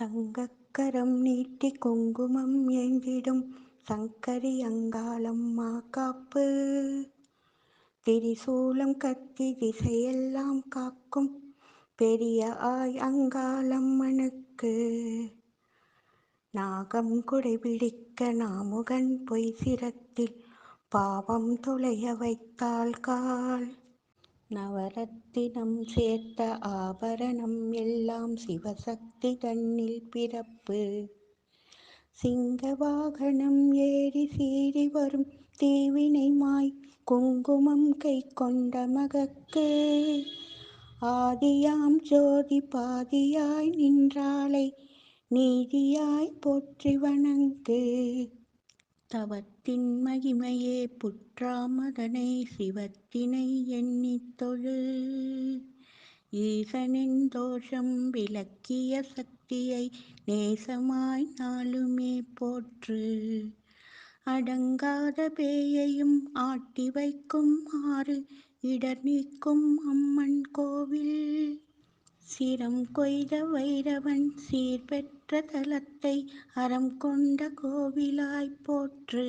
தங்கக்கரம் நீட்டி குங்குமம் ஏந்திடும் சங்கரி அங்காளம்மா காப்பு. திரிசூலம் கத்தி திசையெல்லாம் காக்கும் பெரிய ஆய் அங்காளம்மனுக்கு நாகம் குடைபிடிக்க நாமுகன் பொய் சிரத்தில் பாவம் தொலைய வைத்தாள் கால். நவரத்தினம் சேர்த்த ஆபரணம் எல்லாம் சிவசக்தி தன்னில் பிறப்பு. சிங்க வாகனம் ஏறி சீறி வரும் தீவினை மாய் குங்குமம் கை கொண்ட மகக்கு. ஆதியாம் ஜோதி பாதியாய் நின்றாளை நீதியாய் போற்றி வணங்கு. தவத்தின் மகிமையே புற்றாமதனை சிவத்தினை எண்ணித் தொழு. ஈசனின் தோஷம் விளக்கிய சக்தியை நேசமாய் நாளுமே போற்று. அடங்காத பேயையும் ஆட்டி வைக்கும் ஆறு இடர் நீக்கும் அம்மன் கோவில். சிரம் கொய்த வைரவன் சீர்பெற்ற தலத்தை அறம் கொண்ட கோவிலாய் போற்று.